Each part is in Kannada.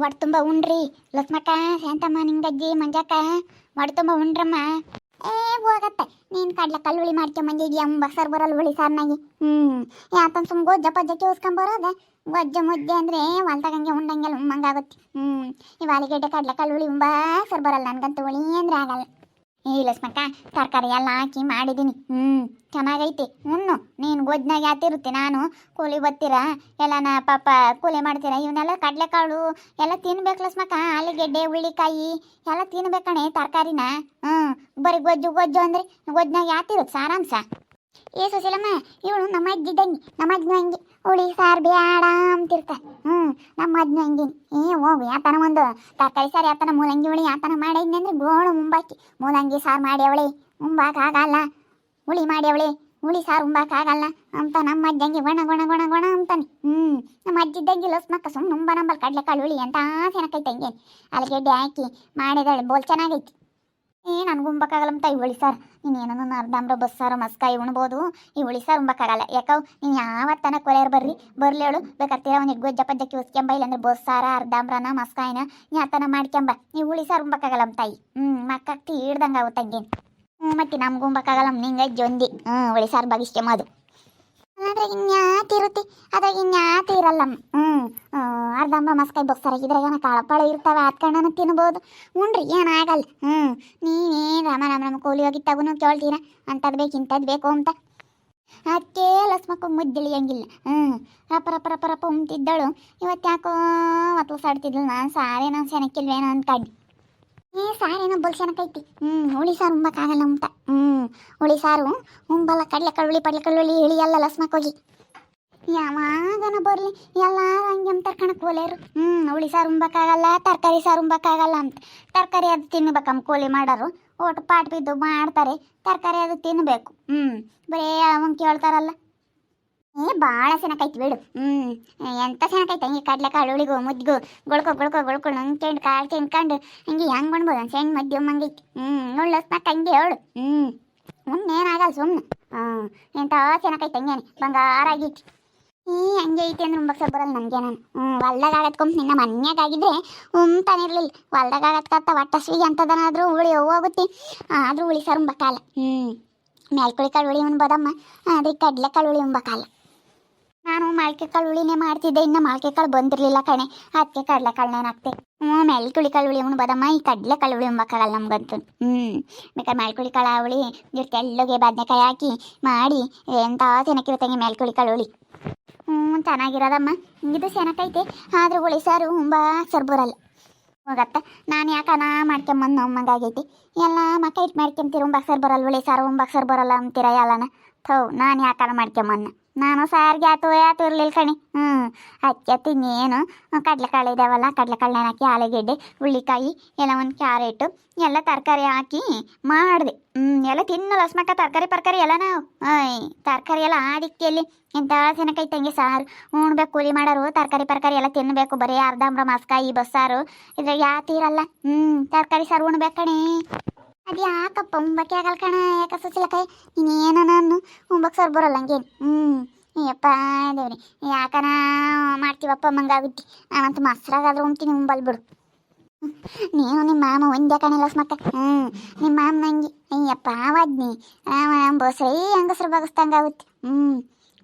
ಒಟ್ಟು ತುಂಬ ಉಣ್ರಿ. ಲಕ್ಷ್ಮಕ್ಕ, ಶಾಂತಮ್ಮ, ನಿಂಗಜ್ಜಿ, ಮಂಜಕ್ಕ ಒಟ್ಟು ತುಂಬ ಉಣ್ರಮ್ಮ. ಏ, ಹೋಗತ್ತೆ. ನೀನ್ ಕಡ್ಲ ಕಲ್ಲುಳಿ ಮಾಡ್ಕೊಂಬಂದಿದ್ಯಾ ಬಸರ್ ಬರಲ್ಲ ಹುಳಿ ಸಾರ್ನಾಗಿ. ಹ್ಞೂ ಯಾತನ್ ಸುಮ್ ಗೊಜ್ಜ ಪಜ್ಜಕ್ಕೆ ಉಸ್ಕೊಂಬರೋದೆ ಗೊಜ್ಜ ಮುದ್ದೆ ಅಂದರೆ ಹೊಲ್ದಾಗಂಗೆ ಉಂಡಂಗೆಲ್ಲ ಉಮ್ಮಂಗಾಗುತ್ತೆ. ಹ್ಞೂ ಈ ವಾಲಿಗೆಡ್ಡೆ ಕಡ್ಲೆ ಕಲ್ಲುಳಿ ಉಂಬಾ ಸರ್ ಬರಲ್ಲ. ನನ್ಗಂತೂ ಹುಳಿ ಅಂದ್ರೆ ಆಗಲ್ಲ. ಏ, ಲಕ್ಷ್ಮಕ್ಕ, ತರಕಾರಿ ಎಲ್ಲ ಹಾಕಿ ಮಾಡಿದ್ದೀನಿ ಹ್ಞೂ ಚೆನ್ನಾಗೈತಿ. ಉಣ್ಣು. ನೀನು ಗೊಜ್ಜನಾಗ ಯಾತಿರುತ್ತೆ ನಾನು? ಕೂಲಿ ಬತ್ತೀರ? ಎಲ್ಲನ ಪಾಪ ಕೂಲಿ ಮಾಡ್ತೀರ? ಇವನ್ನೆಲ್ಲ ಕಡಲೆಕಾಳು ಎಲ್ಲ ತಿನ್ಬೇಕು ಲಕ್ಷ್ಮಕ್ಕ. ಆಲೂಗೆಡ್ಡೆ ಹುಳ್ಳಿಕಾಯಿ ಎಲ್ಲ ತಿನ್ಬೇಕಣೆ ತರಕಾರಿನ. ಹ್ಞೂ ಬರೀ ಗೊಜ್ಜು ಗೊಜ್ಜು ಅಂದರೆ ಗೊಜ್ಜನಾಗ ಯಾತಿರುತ್ತೆ ಸಾರಾಂಶ ಏ ಸುಶೀಲಮ್ಮ ಇವಳು ನಮ್ಮ ಅಜ್ಜಿ ಇದ್ದಂಗಿ ನಮ್ಮ ಅಜ್ಜನ ಹಂಗೆ ಹುಳಿ ಸಾರು ಬೇಡ ಅಂತಿರ್ತ. ಹ್ಞೂ ನಮ್ಮ ಅಜ್ಜನ ಹಂಗೆ. ಏ ಹೋಗು ಯಾತನ ಒಂದು. ತರಕಾರಿ ಸಾರು ಯಾತನ, ಮೂಲಂಗಿ ಹುಳಿ ಯಾತನ ಮಾಡಿದ್ನಿ ಅಂದ್ರೆ ಗೋಳು ಮುಂಬಾಕಿ. ಮೂಲಂಗಿ ಸಾರು ಮಾಡ್ಯವಳೆ ಮುಂಬಾಕಾಗಲ್ಲ ಹುಳಿ ಮಾಡ್ಯವಳೆ ಹುಳಿ ಸಾರು ಉಂಬಾಕಾಗಲ್ಲ ಅಂತ ನಮ್ಮ ಅಜ್ಜಂಗೆ ಗೊಣ ಗೊಣ ಗೊಣ ಗೊಣ ಅಂತಾನೆ. ಹ್ಞೂ ನಮ್ಮ ಅಜ್ಜಿ ಇದ್ದಂಗೆ ಲಸ್ಮಕ್ಕ ಸುಮ್ಮನೆ ಉಂಬ ನಂಬಲ್ ಕಡಲೆಕಾಳು ಹುಳಿ ಅಂತ ಚೆನ್ನಾಗೈತೆ ಹಂಗೇನು ಅಲ್ಲಿಗೆಡ್ಡೆ ಹಾಕಿ ಮಾಡಿದಳು, ಬೋಲ್ ಚೆನ್ನಾಗೈತಿ. ಏ, ನನಗೆ ಉಂಬಕ್ಕಾಗಲ್ಲ ಅಂತ ಈ ಹುಳಿ ಸಾರು. ನೀನು ಏನೋ ಅರ್ಧಂಬ್ರ ಬಸ್ಸಾರು ಮಸ್ಕಾಯಿ ಉಣ್ಬೋದು ಈ ಹುಳಿ ಸಾರು ಉಂಬಕ್ಕಾಗಲ್ಲ. ಯಾಕವ್? ನೀನು ಯಾವತ್ತನ ಕೊಲೆಯರ್ ಬರ್ರಿ. ಬರ್ಲಿ ಹೇಳು. ಬೇಕಾಗ್ತೀರ ಒಂದು ಗೊಜ್ಜ ಪಜ್ಜಕ್ಕೆ ಉಸ್ಕೊಂಬ, ಇಲ್ಲಾಂದ್ರೆ ಬಸ್ಸಾರ ಅರ್ಧಂಬ್ರನ ಮಸ್ಕಾಯಿನ ಯಾತನ ಮಾಡ್ಕೊಂಬ. ನೀವು ಹುಳಿ ಸಾರು ಉಂಬಕ್ಕಾಗಲ್ಲ ನಮ್ಮ ತಾಯಿ ಹ್ಞೂ ಮಕ್ಕಾಗ್ತಿ ಹಿಡ್ದಂಗೆ ಆಗುತ್ತೆ ಹಂಗೆ ಹ್ಞೂ ಮತ್ತೆ ನಮ್ಗೆ ಉಂಬಕ್ಕಾಗಲ್ಲ ನಿಂಗೆ ಜೊಂದಿ ಹ್ಞೂ ಹುಳಿ ಸಾರು ಬಗಿಸ್ಕೊಂಬೋದು ಅದ್ರಾಗ ಇನ್ಯಾತಿರುತ್ತೆ ಅದ್ರಾಗ ಇನ್ಯಾತಿ ಇರಲ್ಲಮ್ಮ ಹ್ಞೂ ಅರ್ಧಂಬ ಮಸ್ಕಾಯಿ ಬೊಕ್ಸಾರ. ಏನೋ ಕಾಳಪಾಳು ಇರ್ತಾವೆ ಕಣ್ಣನ ತಿನ್ಬೋದು. ಉಣ್ರಿ ಏನಾಗಲ್ಲ ಹ್ಞೂ ನೀವೇನು ರಾಮ ರಾಮ ರಾಮ ಕೂಲಿ ಹೋಗಿ ತಗೊಂಡು ಕೇಳ್ತೀರ? ಅಂಥದ್ದು ಬೇಕು ಇಂಥದ್ದು ಬೇಕು ಅಂತ. ಅದಕ್ಕೆ ಲಸ್ಮಕ್ಕ ಮುದ್ದಿಳಿಯಂಗಿಲ್ಲ. ಹ್ಞೂ ರಪ್ಪ ರಪ್ಪ ರಪ್ಪ ರಪ್ಪ ಉಂತಿದ್ದಳು ಇವತ್ತು ಯಾಕೋ ಮತ್ತು ಸಾಡ್ತಿದ್ಳು ನಾನು ಸಾರೇ ನಾನು ಸೆನಕ್ಕಿಲ್ವೇನೋ ಅಂದ್ಕೊಂಡು ಏ, ಸಾರೇನೋ ಬುಲ್ ಸೆನಕೈತಿ ಹ್ಞೂ ಹುಳಿ ಸಾರು ಉಂಬಕ್ಕಾಗಲ್ಲ ಅಂತ. ಹ್ಞೂ ಹುಳಿ ಸಾರು ಉಂಬಲ್ಲ, ಕಡಲೆ ಕಳ್ಳುಳ್ಳಿ, ಪಡ್ಲೆ ಕಳ್ಳುಳ್ಳಿ ಇಳಿಯಲ್ಲ ಲಸ್ಮಕ್ ಹೋಗಿ ಯಾವಾಗನ ಬರಲಿ, ಎಲ್ಲಾರು ಹಂಗೆ ಅಂತಾರೆ ಕಣಕ್ ಕೋಲೇರು. ಹ್ಞೂ ಹುಳಿ ಸಾರು ಉಂಬಕ್ಕಾಗಲ್ಲ ತರಕಾರಿ ಸಾರು ಉಂಬಕ್ಕಾಗಲ್ಲ ಅಂತ. ತರಕಾರಿ ಅದು ತಿನ್ಬೇಕಮ್ಮ ಕೂಲಿ ಮಾಡೋರು. ಒಟ್ಟು ಪಾಟ್ ಬಿದ್ದು ಮಾಡ್ತಾರೆ, ತರಕಾರಿ ಅದು ತಿನ್ನಬೇಕು ಹ್ಞೂ ಬರೀ ಅವಂಗೆ ಕೇಳ್ತಾರಲ್ಲ. ಏ ಭಾಳ ಚೆನ್ನಾಗೈತಿ ಬಿಡು. ಹ್ಞೂ ಎಂಥ ಚೆನ್ನಾಗೈತೆ ಹಂಗೆ ಕಡ್ಲೆ ಹುಳಿಗು ಮುದ್ದಿಗೂ ಗೊಳ್ಕೊ ಗೊಳ್ಕೊ ಗೊಳ್ಕೊಂಡು ಹಂಗೆ ಕಾಳು ತಿನ್ಕೊಂಡು ಹಂಗೆ ಹೆಂಗೆ ಬಂದ್ಬೋದು ಒಂದು ಸಣ್ಣ ಮದ್ಯ ಮಂಗೈತಿ ಹ್ಞೂ ನೋಡ್ಲ ಮತ್ತೆ ಹಂಗೆ ಹೇಳು. ಹ್ಞೂ ಮುಂದೇನಾಗಲ್ಲ ಸುಮ್ಮನೆ ಹಾಂ ಎಂಥ ಚೆನ್ನಾಗೈತೆ ಹಂಗೇನೆ. ಬಂಗಾರ ಆಗೈತಿ. ಈ ಹಂಗೆ ಐತಿ ಅಂದ್ರೆ ಉಂಬಕ್ಸ ಬರಲ್ಲ ನನಗೆ ನಾನು. ಹ್ಞೂ ಹೊಲ್ದಾಗ ಆಗತ್ಕೊಂಬ ನಿನ್ನ ಮನ್ಯಾಗ ಆಗಿದ್ರೆ ಉಂತಾನಿರ್ಲಿಲ್ಲ ಹೊಲ್ದಾಗ ಆಗತ್ಕತ್ತ ಒಟ್ಟಸ್ವಿಗೆ ಅಂತದನಾದ್ರೂ ಉಳಿ ಹೋಗುತ್ತೆ ಆದರೂ ಉಳಿ ಸರ್ ಉಂಬಕಾಲ. ಹ್ಞೂ ಮೇಲ್ಕುಳಿ ಕಾಳು ಉಳಿ ಉಣ್ಬೋದಮ್ಮ ಅದೇ ಕಡ್ಲೆ ಕಾಳು ಉಳಿ ಉಂಬಕಾಲ. ನಾನು ಮಾಳ್ಕೆ ಕಾಳು ಉಳಿನೇ ಮಾಡ್ತಿದ್ದೆ. ಇನ್ನು ಮಾಳ್ಕೆ ಕಾಳು ಬಂದಿರಲಿಲ್ಲ ಕಣೆ. ಅದಕ್ಕೆ ಕಡಲೆ ಕಾಳನ್ನೇನು ಹಾಕ್ತೆ. ಹ್ಞೂ ಮೆಳ್ಕುಳಿ ಕಾಳು ಉಳಿ ಉಣ್ಬೋದಮ್ಮ. ಈ ಕಡಲೆ ಕಾಳು ಉಳಿ ಉಂಬಕ್ಕಾಗಲ್ಲ ನಮ್ಗಂತೂ. ಹ್ಞೂ ಬೇಕಾದ್ರೆ ಮೆಳ್ಕುಳಿ ಕಾಳು ಉಳಿ ಜೊತೆ ತೆಳ್ಳಗೆ ಬದನೆಕಾಯಿ ಹಾಕಿ, ಮಾಡಿ ಎಂಥ ತಿನ್ನಕ್ಕಿರುತ್ತೆ ಮೆಳ್ಕುಳಿ ಕಾಳು ಉಳಿ ಹ್ಞೂ ಚೆನ್ನಾಗಿರೋದಮ್ಮ. ಇದು ಸೆನಕೈತೆ ಆದ್ರೂ ಹುಳಿ ಸಾರು ತುಂಬ ಸರ್ಬರಲ್ಲ ಹೋಗತ್ತ. ನಾನು ಯಾಕನ ಮಾಡ್ಕೊಂಬಂದು ನಮ್ಮಂಗಾಗೈತಿ ಎಲ್ಲ ಮಕ್ಕ ಇಟ್ಟು ಮಾಡ್ಕೊಂತೀರ, ಉಂಬಾಕ್ ಸರ್ ಬರಲ್ಲ ಹುಳಿ ಸಾರು ಉಂಬಾಕ್ ಸರ್ ಬರಲ್ಲ ಅಂತೀರ ಎಲ್ಲನ ಥೌ, ನಾನು ಯಾಕನ ಮಾಡ್ಕೊಂಬನ್ನ ನಾನು ಸಾರಿಗೆ ಆತು ಯಾತು ಇರ್ಲಿಲ್ಲ ಕಣಿ. ಹ್ಞೂ ಅಕ್ಕಿ ತಿನ್ನೇನು ಕಡ್ಲೆಕಾಳು ಇದಾವಲ್ಲ ಕಡಲೆಕಾಳು ಹಾಕಿ ಆಲೂಗೆಡ್ಡೆ, ಹುಳ್ಳಿಕಾಯಿ, ಎಲ್ಲ ಒಂದು ಕ್ಯಾರೆಟು, ಎಲ್ಲ ತರಕಾರಿ ಹಾಕಿ ಮಾಡಿದೆ. ಹ್ಞೂ ಎಲ್ಲ ತಿನ್ನಲ್ಲ ಅಸ್ಮಕ್ಕ ತರಕಾರಿ, ಪರ್ಕಾರಿ ಎಲ್ಲ ನಾವು. ತರಕಾರಿ ಎಲ್ಲ ಆದಿಕ್ಕಿಯಲ್ಲಿ ಎಂಥ ಕೈ ತಂಗಿ ಸಾರು, ಉಣ್ಬೇಕು, ಕೂಲಿ ಮಾಡೋರು, ತರಕಾರಿ, ಪರ್ಕಾರಿ ಎಲ್ಲ ತಿನ್ನಬೇಕು ಬರೀ ಅರ್ಧಂಬ್ರ ಮಸ್ಕಾಯಿ ಬಸ್ಸಾರು. ಇದ್ರಾಗ ಯಾತಿರಲ್ಲ ಹ್ಞೂ ತರಕಾರಿ ಸಾರು ಉಣ್ಬೇಕು ಅದು ಯಾಕಪ್ಪ ಉಂಬಕ್ಕೆ ಆಗಲ್ಲ ಕಣ? ಯಾಕ ಸುಚಿಲಕಾಯಿ ಏನು ನಾನು ಉಂಬಕ್ಕೆ ಸರ್ ಬರಲ್ಲ ಹಂಗೇನು ಹ್ಞೂ ಅಯ್ಯಪ್ಪ ದೇವ್ರಿ ಯಾಕನ ಮಾಡ್ತೀವಪ್ಪ ಮಂಗಾಗುತ್ತಿ? ನಾನಂತೂ ಮಸ್ರಾಗಾದ್ರೂ ಉಂಬ್ತೀನಿ ಉಂಬಲ್ ಬಿಡು. ನೀನು ನಿಮ್ಮ ಮಾಮ ಒಂದೇ ಕಣಿಲ್ಲ ಮಕ್ಕ. ಹ್ಞೂ ನಿಮ್ಮ ಮಾಮ ನಂಗೆ ಅಯ್ಯಪ್ಪ ಆವಾದ್ನಿ ಬಸ್ರೇ ಹೆಂಗಸ್ರು ಬಗಸ್ದಂಗಾಗುತ್ತೆ ಹ್ಞೂ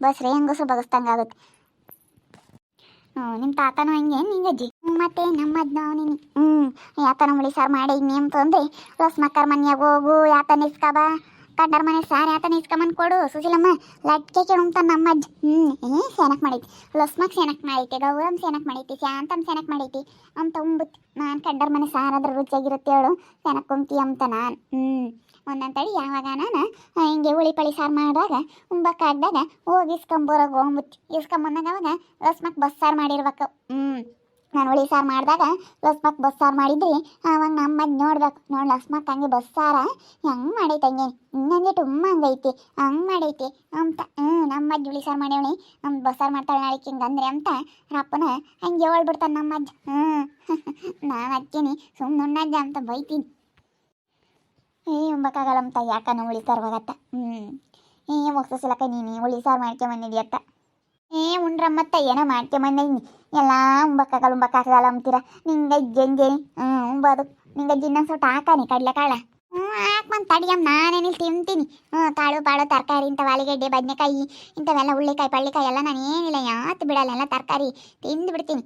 ಬಸ್ರೇ ಹೆಂಗಸ್ರು ಬಗಸ್ದಂಗಾಗುತ್ತೆ ನಿಮ್ಮ ತಾತನೂ ಹಂಗೆ ನಿಂಗಜ್ಜಿ. ಮತ್ತೆ ನಮ್ಮ ಅಜ್ಜ ನೀನು ಹ್ಞೂ ಯಾತನ ಮುಳಿ ಸಾರು ಮಾಡಿ ನೇಮ್ ಅಂತಂದ್ರೆ ಲಸ್ ಮಕ್ಕರ್ ಮನ್ಯಾಗ ಹೋಗು, ಯಾತನ ಇಸ್ಕಬ? ಕಂಡರ ಮನೆ ಸಾರ್ ಯಾತನ ಇಸ್ಕೊಂಬಂದು ಕೊಡು? ಸುಶೀಲಮ್ಮ ಲಟ್ಕೆ ಕೇಳುಂತ ನಮ್ಮ ಅಜ್ಜ? ಹ್ಞೂ ಏ ಸೇನಕ್ ಮಾಡೈತಿ ಲಸ್ಮಕ್ ಸೇನಕ್ ಮಾಡೈತಿ ಗೌರಮ್ ಸೇನಕ್ ಮಾಡೈತಿ ಶಾಂತಮ್ ಸೇನಕ್ ಮಾಡೈತಿ ಅಂತ ಉಂಬುತ್ ನಾನು ಕಂಡರ ಮನೆ ಸಾರ್ ಅದ್ರ ರುಚಿಯಾಗಿರುತ್ತೆ ಹೇಳು. ಸೇನಕ್ ಕುಂತಿ ಅಂತ ನಾನು. ಹ್ಞೂ ಒಂದೊಂದು ತಡಿ ಯಾವಾಗ ನಾನು ಹಿಂಗೆ ಹುಳಿ ಪಳಿ ಸಾರು ಮಾಡಿದಾಗ ಉಂಬಕ್ಕಾಗ್ದಾಗ ಹೋಗಿ ಇಸ್ಕೊಂಬರೋಗು ಹೋಗ್ಬಿಟ್ಟು ಇಸ್ಕೊಂಬಂದಾಗ ಅವಾಗ ಲಸ್ಮಕ್ ಬಸ್ಸಾರು ಮಾಡಿರ್ಬೇಕು. ಹ್ಞೂ ನಾನು ಹುಳಿ ಸಾರು ಮಾಡಿದಾಗ ಲಸ್ಮಕ್ ಬಸ್ಸಾರು ಮಾಡಿದ್ರಿ ಅವಾಗ ನಮ್ಮ ನೋಡ್ಬೇಕು. ನೋಡಿ ಲಸ್ಮಕ್ ಹಂಗೆ ಬಸ್ಸಾರ ಹೆಂಗೆ ಮಾಡೈತೆ ಹಂಗೆ ಇನ್ನಂಗೆ ತುಂಬ ಹಂಗೈತಿ, ಹಂಗೆ ಮಾಡೈತಿ ಅಂತ. ಹ್ಞೂ ನಮ್ಮ ಅಜ್ಜಿ ಹುಳಿ ಸಾರು ಮಾಡ್ಯವಣಿ ನಮ್ಮ ಬಸ್ಸಾರು ಮಾಡ್ತಾಳೆ ನಾಳೆಗೆ ಹಿಂಗೆ ಅಂದ್ರೆ ಅಂತ ರಪ್ಪನ ಹಂಗೆ ಹೇಳ್ಬಿಡ್ತಾನೆ ನಮ್ಮ ಅಜ್ಜ. ಹ್ಞೂ, ನಾನು ಹಚ್ತೀನಿ ಸುಮ್ಮನೆ ಉಣ್ಣಜ್ಜ ಅಂತ ಬೈತೀನಿ. ಏ, ಉಂಬಕ್ಕಾಗಲ್ಲ ಅಂತ ಯಾಕನ ಸಾರು ಹೋಗತ್ತ. ಹ್ಞೂ. ಏ ಮುಗ್ಸಿಸ್ಲಕ್ಕ ನೀನು, ಹುಳಿ ಸಾರು ಮಾಡ್ಕೊಂಬಂದಿದ್ಯತ್ತ ಉಂಡ್ರಮ್ಮತ್ತ ಏನೋ ಮಾಡ್ಕೊಂಬಂದೀನಿ ಎಲ್ಲ ಉಂಬಕ್ಕಾಗಲ್ಲ ಉಂಬಕ್ಕಾಗಲ್ಲ ಅಂತೀರ ನಿಂಗೆ ಜಂಜೇನಿ ಹ್ಞೂ ಉಂಬೋದು. ನಿಂಗೆ ಇನ್ನೊಂದು ಸ್ವಲ್ಪ ಹಾಕಾನಿ ಕಡಲೆಕಾಳ ಹ್ಞೂ ಹಾಕ್ಬಂದು ತಡಿಯಮ್ಮ ನಾನೇನಿಲ್ಲಿ ತಿಂತೀನಿ. ಹ್ಞೂ ಕಾಳು, ಪಾಳು, ತರಕಾರಿ ಇಂಥವು ಆಲೂಗಡ್ಡೆ ಬದನೆಕಾಯಿ, ಇಂಥವೆಲ್ಲ ಹುಳ್ಳಿಕಾಯಿ ಪಳ್ಳಿಕಾಯಿ ಎಲ್ಲ ನಾನೇನಿಲ್ಲ ಯಾವತ್ತು ಬಿಡಲ್ಲ, ಎಲ್ಲ ತರಕಾರಿ ತಿಂದು ಬಿಡ್ತೀನಿ.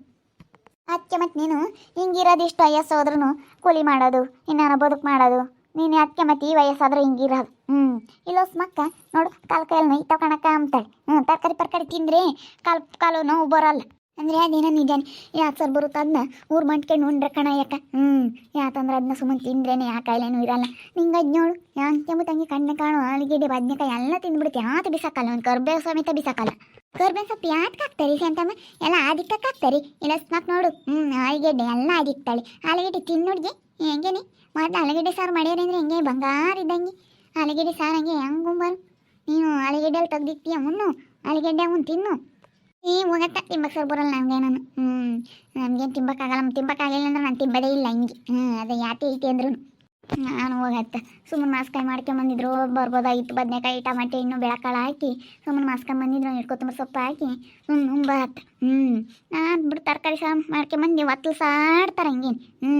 ಅದಕ್ಕೆ ಮತ್ತು ನೀನು ಹಿಂಗಿರೋದಿಷ್ಟು ವಯಸ್ಸು ಹೋದ್ರೂ ಕೂಲಿ ಮಾಡೋದು, ಇನ್ನಾನ ಬದುಕು ಮಾಡೋದು. ನೀನು ಯಾಕೆ ಮತ್ತೆ ಈ ವಯಸ್ಸಾದ್ರೆ ಹಿಂಗಿರೋದು? ಹ್ಞೂ ಇಲ್ಲೋ ಮಕ್ಕ ನೋಡು, ಕಾಲು ಕೈಯಲ್ಲಿ ನೋಯ್ತಾ ಕಣಕ್ಕ ಅಂತಾಳೆ ಹ್ಞೂ ತರಕಾರಿ ಪರ್ಕಾರಿ ತಿಂದರೆ ಕಾಲು ಕಾಲು ನೋವು ಬರೋಲ್ಲ. ಅಂದರೆ ಅದೇನೋ ನಿಜಾನೆ ಯಾಕೆ ಸರ್ ಬರುತ್ತೆ ಅದನ್ನ ಊರು ಮಂಟ್ಕೊಂಡು ಉಂಡ್ರೆ ಕಣ ಯಾಕ? ಹ್ಞೂ ಯಾಕಂದ್ರೆ ಅದನ್ನ ಸುಮ್ಮನೆ ತಿಂದ್ರೇನೆ, ಆ ಕಾಯಿಲೆನೂ ಇರಲ್ಲ. ನಿಂಗೆ ಅದ್ ನೋಡು ಯಾಂಕೆ ತಂಗಿ ಕಣ್ಣು ಕಾಣು ಆಲೂಗೆಡ್ಡೆ ಬದನೆಕಾಯಿ ಎಲ್ಲ ತಿಂದ್ಬಿಡುತ್ತೆ ಯಾತು ಬಿಸಾಕಲ್ಲ ಒಂದು ಕರ್ಬೇವು ಸಮೇತ ಬಿಸಾಕಲ್ಲ. ಕರ್ಬೇವು ಸೊಪ್ಪು ಯಾಕೆ ಹಾಕ್ತಾರೆ ಅಂತಮ್ಮ ಎಲ್ಲ ಆದಿಕ್ಕಕ್ಕೆ ಹಾಕ್ತಾರೆ. ಇಲ್ಲ ಸ್ಮಾಕ್ ನೋಡು ಹ್ಞೂ ಆಲೂಗೆಡ್ಡೆ ಎಲ್ಲ ಆದಿಕ್ತಾಳೆ. ಆಲೂಗೆಡ್ಡೆ ತಿನ್ನೋಡ್ಗೆ ಹೆಂಗೇನೆ ಮತ್ತು ಆಲೂಗಡ್ಡೆ ಸಾರು ಮಾಡ್ಯಾರ ಅಂದ್ರೆ ಹೆಂಗೆ? ಬಂಗಾರ ಇದ್ದಂಗೆ. ಆಲೂಗಡ್ಡೆ ಸಾರು ಹಂಗೆ ಹೆಂಗೆ ಗುಂಬರು ನೀನು ಆಲೂಗಡ್ಡೆಲಿ ತೆಗ್ದಿಕ್ತೀಯ ಮುನ್ನು ಆಲೂಗಡ್ಡೆ ಅವನು ತಿನ್ನು. ಈ ಹೋಗತ್ತ ತಿಂಬಕ್ಕೆ ಸರ್ ಬರಲ್ಲ ನನಗೆ ನಾನು. ಹ್ಞೂ ನಮಗೇನು ತಿಂಬಕ್ಕಾಗಲ್ಲ ತಿಂಬಕ್ಕಾಗಲಿಲ್ಲ ಅಂದ್ರೆ ನಾನು ತಿಂಬದೇ ಇಲ್ಲ ಹಿಂಗೆ. ಹ್ಞೂ ಅದೇ ಯಾಕೆ ಐತಿ ಅಂದ್ರು ನಾನು ಹೋಗತ್ತ. ಸುಮ್ಮನೆ ಮಾಸ್ಕಾಯಿ ಮಾಡ್ಕೊಂಬಂದಿದ್ರು ಬರ್ಬೋದಾಗಿತ್ತು. ಬದನೆಕಾಯಿ, ಟಮಾಟೆ ಇನ್ನೂ ಬೆಳಕಾಳು ಹಾಕಿ, ಸುಮ್ಮನೆ ಮಾಸ್ಕೊಂಬಂದಿದ್ರು ಇಟ್ಟು ಕೊತ್ತಂಬರಿ ಸೊಪ್ಪು ಹಾಕಿ ಹ್ಞೂ ಉಂಬಾತ್ ಹ್ಞೂ ನಾನು ಬಿಡು ತರಕಾರಿ ಸಹ ಮಾಡ್ಕೊಂಬಂದು ಒತ್ತಲು ಸಾಡ್ತಾರೆ ಹಂಗೇನು? ಹ್ಞೂ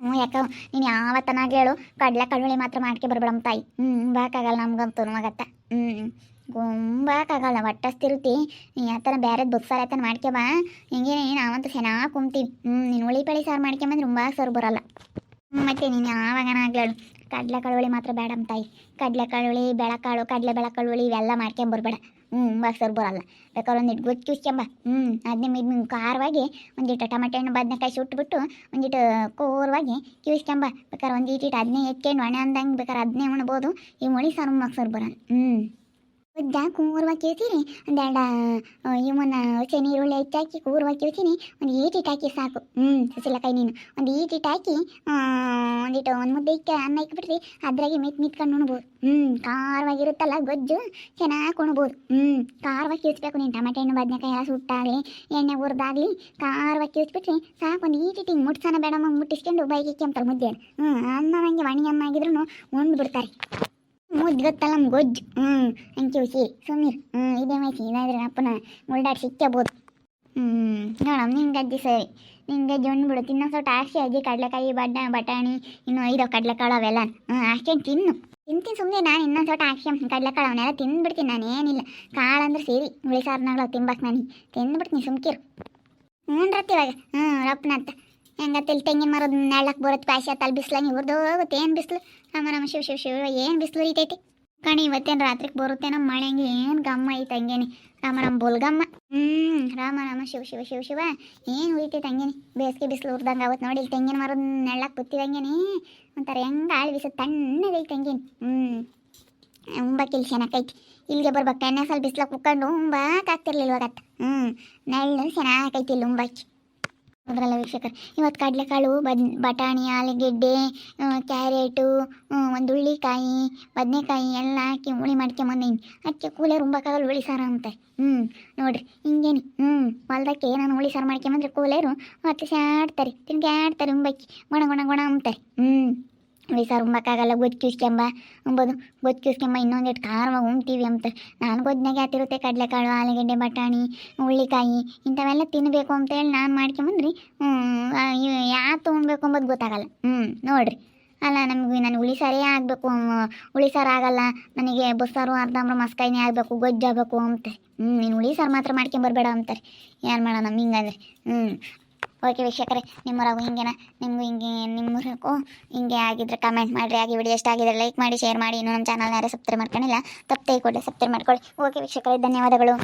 ಹ್ಞೂ ಯಾಕ? ನೀನು ಯಾವತ್ತನಾಗ ಹೇಳು, ಕಡಲೆ ಕಡುಳಿ ಮಾತ್ರ ಮಾಡ್ಕೆ ಬರ್ಬೇಡಮ್ಮ ತಾಯಿ. ಹ್ಞೂ ಬಾಕಾಗಲ್ಲ ನಮ್ಗಂತೂ ಮಗತ್ತ ಹ್ಞೂ ಗುಂಬಾಕಾಗಲ್ಲ ಒಟ್ಟಸ್ತಿರುತ್ತಿ ಆ ಥರ ಬೇರೆದು ಬುಕ್ಸಾರ ಆತನ ಮಾಡ್ಕೆ ಬಾ. ಹಿಂಗೆ ನಾವಂತೂ ಚೆನ್ನಾಗಿ ಕುಂತೀವಿ ಹ್ಞೂ ನೀನು ಹುಳಿ ಪಳಿ ಸಾರು ಮಾಡ್ಕೊಂಬಂದ್ರೆ ತುಂಬ ಸರ್ ಬರಲ್ಲ. ಮತ್ತೆ ನೀನು ಯಾವಾಗನ ಆಗ್ಲೇಳು ಕಡಲೆ ಕಳುವಳಿ ಮಾತ್ರ ಬೇಡಮ್ಮ ತಾಯಿ. ಕಡಲೆ ಕಳುವಳಿ ಬೆಳಕಾಳು, ಕಡಲೆ ಬೆಳಕಳುವಳಿ ಇವೆಲ್ಲ ಮಾಡ್ಕೊಂಬರ್ಬೇಡ ಹ್ಞೂ ಸರ್, ಬರಲ್ಲ. ಬೇಕಾದ್ರೆ ಒಂದಿಟ್ಟು ಗೊತ್ತು ಚೂಸ್ಕೊಂಬ ಹ್ಞೂ ಅದನ್ನೇ ಇದು ಖಾರವಾಗಿ ಒಂದಿಟ್ಟು ಟೊಮೆಟೊ ಹಣ್ಣು, ಬದನೆಕಾಯಿ ಸುಟ್ಬಿಟ್ಟು ಒಂದಿಟ್ಟು ಕೋರವಾಗಿ ಕಿವಿಸ್ಕೊಂಬ ಬೇಕಾದ್ರೆ ಒಂದು ಇಟ್ಟಿಟ್ಟು ಅದನ್ನೇ ಎತ್ಕೊಂಡು ಒಣ ಅಂದಂಗೆ ಬೇಕಾದ್ರೆ ಅದನ್ನೇ ಉಣ್ಬೋದು. ಈ ಮುಳಿ ಸಾರು ಮಾಗ ಸರ್ ಬರಲ್ಲ. ಹ್ಞೂ. ಉದ್ದ ಕೂರ್ವ ಕೇಳ್ತೀನಿ ಒಂದೆರಡ ಇವನ್ನ ಹಸಿ ನೀರುಳ್ಳಿ ಹೆಚ್ಚಾಕಿ ಕೂರ್ವ ಕೇಳ್ತೀನಿ, ಒಂದು ಈಟಿಟ್ಟು ಹಾಕಿ ಸಾಕು. ಹ್ಞೂ ಕೈ ನೀನು. ಒಂದು ಈಟಿಟ್ಟು ಹಾಕಿ ಒಂದಿಟ್ಟು ಒಂದು ಮುದ್ದೆ ಇಕ್ಕ, ಅನ್ನ ಇಕ್ಬಿಟ್ರಿ ಅದ್ರಾಗೆ ಮೆತ್ ಮಿತ್ಕೊಂಡು ಉಣ್ಬೋದು. ಹ್ಞೂ ಖಾರವಾಗಿರುತ್ತಲ್ಲ ಗೊಜ್ಜು, ಚೆನ್ನಾಗಿ ಉಣ್ಬೋದು. ಹ್ಞೂ ಖಾರವಾಗಿ ಕಿವಿಸ್ಬೇಕು ನೀನು. ಟಮಾಟೆ ಹಣ್ಣು, ಬದನೆಕಾಯಿ ಎಲ್ಲ ಸುಟ್ಟಾಗಲಿ ಎಣ್ಣೆ ಹುರಿದಾಗಲಿ ಖಾರವಾಗಿ ಕಿವಿಸ್ಬಿಟ್ರಿ ಸಾಕು. ಒಂದು ಈಟಿಟ್ಟು ಹಿಂಗೆ ಮುಟ್ಸನ ಬೇಡಮ್ಮ, ಮುಟ್ಟಿಸ್ಕೊಂಡು ಬೈಕ್ ಇಕ್ಕೊಂತಾರೆ ಮುದ್ದೆ. ಹ್ಞೂ ಅನ್ನ ಹಂಗೆ ಒಣಗಿ ಅನ್ನ ಆಗಿದ್ರು ಉಂಡು ಬಿಡ್ತಾರೆ ಮುದ್ದು ಗೊತ್ತಲ್ಲ ನಮ್ಮ ಗೊಜ್ಜು ಹ್ಞೂ ಹಂಗೆ ಹುಸಿ ಸುಮೀರ್ ಹ್ಞೂ ಇದೇ ಮೈಸಿ ಇದಾದ್ರೆ ಅಪ್ಪನ ಮುಳ್ದಾಡಿ ಸಿಕ್ಕಬೋದು ಹ್ಞೂ ನೋಡಮ್ಮ ನಿಂಗೆ ಅಜ್ಜಿ ಸರಿ. ನಿಂಗೆ ಅಜ್ಜಿ ಉಂಡ್ಬಿಡು ತಿನ್ನೋ ಸ್ವಲ್ಪ ಆಸೆ ಅಜ್ಜಿ, ಕಡಲೆಕಾಯಿ ಬಡ್ಡ ಬಟಾಣಿ, ಇನ್ನು ಐದೋ ಕಡಲೆಕಾಳು ಅವೆಲ್ಲ. ಹ್ಞೂ ಅಷ್ಟೇ ತಿನ್ನು. ತಿಂತೀನಿ ಸುಮ್ಮನೆ ನಾನು, ಇನ್ನೊಂದು ಸೊಟ್ಟು ಆಕ್ಷಿ ಕಡಲೆಕಾಳು ಅವನ್ನೆಲ್ಲ ತಿಂದ್ಬಿಡ್ತೀನಿ. ನಾನು ಏನಿಲ್ಲ. ಕಾಳು ಅಂದ್ರೆ ಸೇರಿ. ಹುಳಿ ಸಾರ್ನಾಗಳು ತಿಂಬಕ್ಕೆ ನಾನು. ತಿಂದ್ಬಿಡ್ತೀನಿ ಸುಮ್ಕಿರು. ಹ್ಞೂ ರತ್ತಿ ಇವಾಗ. ಹ್ಞೂ ರಪ್ಪನತ್ತ ಹೆಂಗತ್ತಿಲ್ಲಿ ತೆಂಗಿನ ಮರದ ನೆಳ್ಳಕ್ಕೆ ಬರುತ್ತೆ ಪ್ಯಾಶೆ ತಲೆ ಬಿಸ್ಲಂಗೆ ಇವ್ರದ್ದು ಹೋಗುತ್ತೆ. ಏನು ಬಿಸಿಲು? ನಮ್ಮ ಶಿವ ಶಿವ ಶಿವ, ಏನು ಬಿಸಿಲು ರೀತೈತಿ ಕಣಿ, ಇವತ್ತೇನು ರಾತ್ರಿಗೆ ಬರುತ್ತೆ ನಮ್ಮ ಮಳೆ ಹಂಗೆ ಏನು ಗಮ್ಮ ಐತೆ ಹಂಗೇನೆ ರಾಮ ನಮ್ಮ ಬೋಲ್ಗಮ್ಮ ಹ್ಞೂ ರಾಮ ರಾಮ, ಶಿವ ಶಿವ ಶಿವ ಶಿವ, ಏನು ಉರಿತೈತೆ ಹಂಗೇನೆ ಬೇಸಿಗೆ ಬಿಸಿಲು ಉರ್ದಂಗೆ ಅವತ್ತು ನೋಡಿ ಇಲ್ಲಿ ತೆಂಗಿನ ಮರದ ನೆಳ್ಳಕ್ಕೆ ಬುತ್ತಿದಂಗೇನೆ ಒಂಥರ ಹೆಂಗೆ ಆಳು ಬಿಸಿ ತಣ್ಣದೈತೆ ಹಂಗೇನೆ ಹ್ಞೂ ಉಂಬಕ್ಕಿಲ್ಲಿ ಚೆನ್ನಾಗೈತಿ ಇಲ್ಲಿಗೆ ಬರ್ಬೇಕು, ಎಣ್ಣೆ ಸ್ವಲ್ಪ ಬಿಸಿಲಾಗ ಕುಕ್ಕೊಂಡು ಉಂಬಾಕ್ ಆಗ್ತಿರ್ಲಿಲ್ವಾಗತ್ತ ಹ್ಞೂ ನೆಳ್ಳು ಚೆನ್ನಾಗೈತಿ ಇಲ್ಲಿ ಉಂಬಾಕಿ. ಅದರಲ್ಲ ವೀಕ್ಷಕರು ಇವತ್ತು ಕಡಲೆಕಾಳು, ಬದ್, ಬಟಾಣಿ, ಆಲೂಗೆಡ್ಡೆ ಕ್ಯಾರೆಟು ಒಂದು ಹುಳ್ಳಿಕಾಯಿ ಬದನೆಕಾಯಿ ಎಲ್ಲ ಹಾಕಿ ಹುಳಿ ಮಾಡ್ಕೊಂಬಂದೀನಿ ಅದಕ್ಕೆ ಕೂಲರ್ ಉಂಬಕಾಗಲ್ಲ ಹುಳಿ ಸಾರು ಅಂತಾರೆ ಹ್ಞೂ ನೋಡ್ರಿ, ಹಿಂಗೇನಿ. ಹ್ಞೂ ಹೊಲ್ದಕ್ಕೆ ನಾನು ಹುಳಿ ಸಾರು ಮಾಡ್ಕೊಂಬಂದ್ರೆ ಕೂಲೇರು ಮತ್ತೆ ಸಾಡ್ತಾರೆ ತಿನ್ಗಾಡ್ತಾರೆ ಉಂಬಕ್ಕಿ ಗೊಣ ಗೊಣ ಗೊಣ ಅಂತಾರೆ. ಹ್ಞೂ ಹುಳಿ ಸಾರು ಉಂಬಕ್ಕಾಗಲ್ಲ ಗೊತ್ತು ಕಿಸ್ಕೊಂಬ ಅಂಬೋದು. ಗೊತ್ತು ಕಿಸ್ಕೊಂಬ ಇನ್ನೊಂದಿಟ್ಟು ಖಾರವಾಗಿ ಉಣ್ತೀವಿ ಅಂತ. ನಾನು ಗೊಜ್ಜಾಗೆ ಆತಿರುತ್ತೆ ಕಡಲೆಕಾಳು, ಆಲೂಗಡ್ಡೆ, ಬಟಾಣಿ, ಹುಳ್ಳಿಕಾಯಿ, ಇಂಥವೆಲ್ಲ ತಿನ್ನಬೇಕು ಅಂತೇಳಿ ನಾನು ಮಾಡ್ಕೊಂಬಂದ್ರಿ. ಯಾತು ತೊಗೊಬೇಕು ಅಂಬೋದು ಗೊತ್ತಾಗಲ್ಲ. ಹ್ಞೂ ನೋಡ್ರಿ. ಅಲ್ಲ, ನಮಗೆ ನಾನು ಹುಳಿ ಸಾರೇ ಆಗಬೇಕು ಹುಳಿ ಸಾರು ಆಗಲ್ಲ. ನನಗೆ ಬಸ್ಸಾರು, ಅರ್ಧಂಬ್ರ ಮಸ್ಕಾಯಿನೇ ಆಗಬೇಕು ಗೊಜ್ಜಾಗಬೇಕು ಅಂತ. ಹ್ಞೂ ನೀನು ಹುಳಿ ಸಾರು ಮಾತ್ರ ಮಾಡ್ಕೊಂಬರ್ಬೇಡ ಅಂತಾರೆ. ಏನು ಮಾಡೋಣ ಹಿಂಗಂದ್ರೆ. ಹ್ಞೂ ಓಕೆ ವೀಕ್ಷಕರೇ, ನಿಮ್ಮೂರಾಗೂ ಹಿಂಗೇನ? ನಿಮಗೂ ಹಿಂಗೆ ನಿಮ್ಮೂರಕ್ಕೂ ಹಿಂಗೆ ಆಗಿದ್ರೆ ಕಮೆಂಟ್ ಮಾಡಿರಿ, ಆಗಿ ವಿಡಿಯೋ ಎಷ್ಟು ಆಗಿದ್ರೆ ಲೈಕ್ ಮಾಡಿ ಶೇರ್ ಮಾಡಿ. ಇನ್ನೂ ನಮ್ಮ ಚಾನಲ್ನ ಯಾರು ಸಬ್ಸ್ಕ್ರೈಬ್ ಮಾಡ್ಕೊಂಡಿಲ್ಲ ತಪ್ಪೇ ಕೊಡಿ ಸಬ್ಸ್ಕ್ರೈಬ್ ಮಾಡ್ಕೊಳ್ಳಿ. ಓಕೆ ವೀಕ್ಷಕರೇ, ಧನ್ಯವಾದಗಳು.